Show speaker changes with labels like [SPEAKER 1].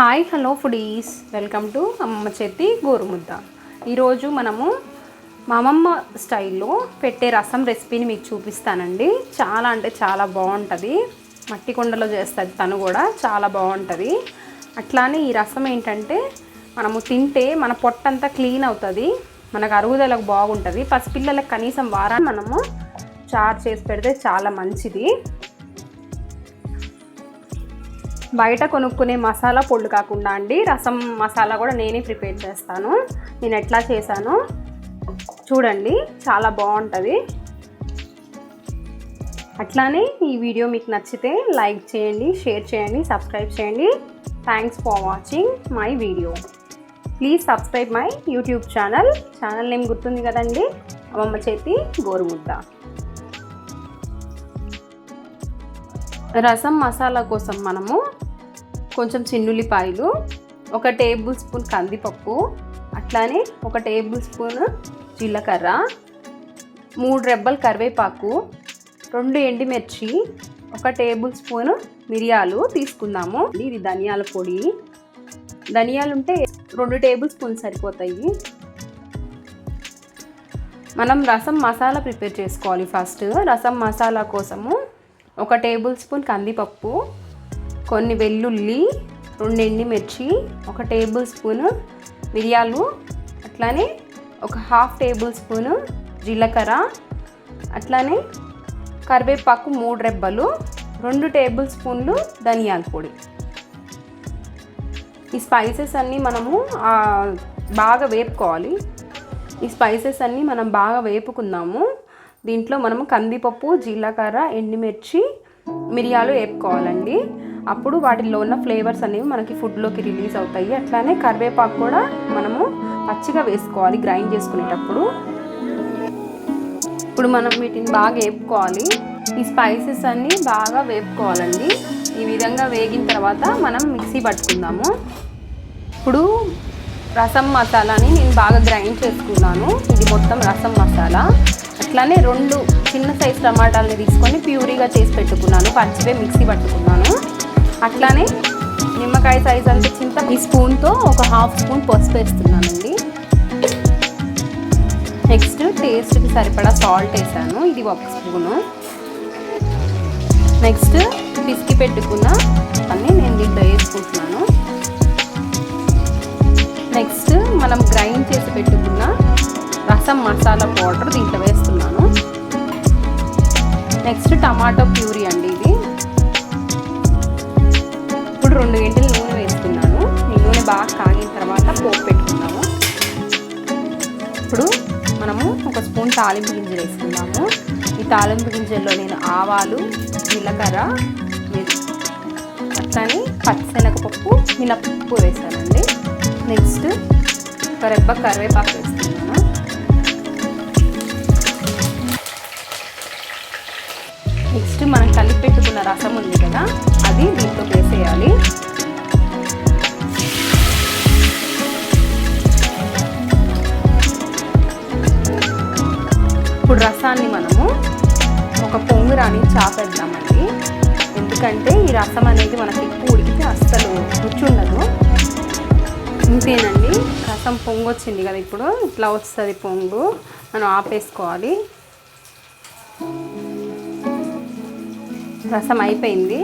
[SPEAKER 1] Hi hello foodies. Welcome to Ammamma Chethi Gorumudda. ఈరోజు మనము మా అమ్మమ్మ స్టైల్లో పెట్టే రసం రెసిపీని మీకు చూపిస్తానండి. చాలా అంటే చాలా బాగుంటుంది. మట్టి కుండలో చేస్తుంది తను కూడా చాలా బాగుంటుంది. అట్లానే ఈ రసం ఏంటంటే మనము తింటే మన పొట్టంతా క్లీన్ అవుతుంది. మనకు అరుగుదలకు బాగుంటుంది. పసిపిల్లలకు కనీసం వారాన్ని మనము చారు చేసి పెడితే చాలా మంచిది. బయట కొనుక్కునే మసాలా పొళ్ళు కాకుండా అండి రసం మసాలా కూడా నేనే ప్రిపేర్ చేస్తాను. నేను ఎట్లా చేశానో చూడండి చాలా బాగుంటుంది. అట్లానే ఈ వీడియో మీకు నచ్చితే లైక్ చేయండి షేర్ చేయండి సబ్స్క్రైబ్ చేయండి. Thanks for watching my video please subscribe my YouTube channel channel name గుర్తుంది కదండి? అమ్మమ్మ చేతి గోరుముద్ద. రసం మసాలా కోసం మనము కొంచెం చిన్నుల్లిపాయలు ఒక టేబుల్ స్పూన్ కందిపప్పు అట్లానే ఒక టేబుల్ స్పూన్ జీలకర్ర మూడు రెబ్బలు కరివేపాకు రెండు ఎండిమిర్చి ఒక టేబుల్ స్పూన్ మిరియాలు తీసుకుందాము. ఇది ధనియాల పొడి. ధనియాలు ఉంటే రెండు టేబుల్ స్పూన్ సరిపోతాయి. మనం రసం మసాలా ప్రిపేర్ చేసుకోవాలి ఫస్ట్. రసం మసాలా కోసము ఒక టేబుల్ స్పూన్ కందిపప్పు కొన్ని వెల్లుల్లి రెండు ఎండిమిర్చి ఒక టేబుల్ స్పూన్ మిరియాలు అట్లానే ఒక హాఫ్ టేబుల్ స్పూను జీలకర్ర అట్లానే కరివేపాకు మూడు రెబ్బలు రెండు టేబుల్ స్పూన్లు ధనియాల పొడి. ఈ స్పైసెస్ అన్నీ మనము బాగా వేపుకోవాలి. ఈ స్పైసెస్ అన్నీ మనం బాగా వేపుకుందాము. దీంట్లో మనము కందిపప్పు జీలకర్ర ఎండుమిర్చి మిరియాలు వేపుకోవాలండి. అప్పుడు వాటిల్లో ఉన్న ఫ్లేవర్స్ అనేవి మనకి ఫుడ్లోకి రిలీజ్ అవుతాయి. అట్లానే కరివేపాకు కూడా మనము పచ్చిగా వేసుకోవాలి గ్రైండ్ చేసుకునేటప్పుడు. ఇప్పుడు మనం వీటిని బాగా వేపుకోవాలి. ఈ స్పైసెస్ అన్నీ బాగా వేపుకోవాలండి. ఈ విధంగా వేగిన తర్వాత మనం మిక్సీ పట్టుకుందాము. ఇప్పుడు రసం మసాలాని నేను బాగా గ్రైండ్ చేసుకున్నాను. ఇది మొత్తం రసం మసాలా. అట్లానే రెండు చిన్న సైజ్ టమాటాలని తీసుకొని ప్యూరీగా చేసి పెట్టుకున్నాను. పచ్చివే మిక్సీ పట్టుకున్నాను. అట్లానే నిమ్మకాయ సైజ్ అంత చింత ఈ స్పూన్తో ఒక హాఫ్ స్పూన్ పసుపు వేస్తున్నానండి. నెక్స్ట్ టేస్ట్కి సరిపడా సాల్ట్ వేసాను. ఇది ఒక స్పూను. నెక్స్ట్ పిసికి పెట్టుకున్న అన్నీ నేను దీంట్లో వేసుకుంటున్నాను. నెక్స్ట్ మనం గ్రైండ్ చేసి పెట్టుకున్న రసం మసాలా పౌడర్ దీంట్లో వేస్తాం నెక్స్ట్ టమాటో ప్యూరీ అండి ఇది. ఇప్పుడు రెండు గంటలు నూనె వేసుకున్నాను ఈ నూనె బాగా కాగిన తర్వాత పోపు పెట్టుకున్నాము ఇప్పుడు మనము ఒక స్పూన్ తాలింపు గింజలు వేసుకున్నాము ఈ తాలింపు గింజల్లో నేను ఆవాలు జీలకర్ర అట్లానే పచ్చిశనగపప్పు మినపప్పు వేసానండి. నెక్స్ట్ ఒక రెబ్బ కరివేపాకు నెక్స్ట్ మనం కలిపి పెట్టుకున్న రసం ఉంది కదా అది దీంట్లో వేసేయాలి. ఇప్పుడు రసాన్ని మనము ఒక పొంగురాని చాపేద్దామండి ఎందుకంటే ఈ రసం అనేది మనకి ఎక్కువ ఉడికితే అస్సలు రుచి ఉండదు ఇంతేనండి రసం పొంగు వచ్చింది కదా ఇప్పుడు ఇట్లా వస్తుంది పొంగు మనం ఆపేసుకోవాలి. రసం అయిపోయింది.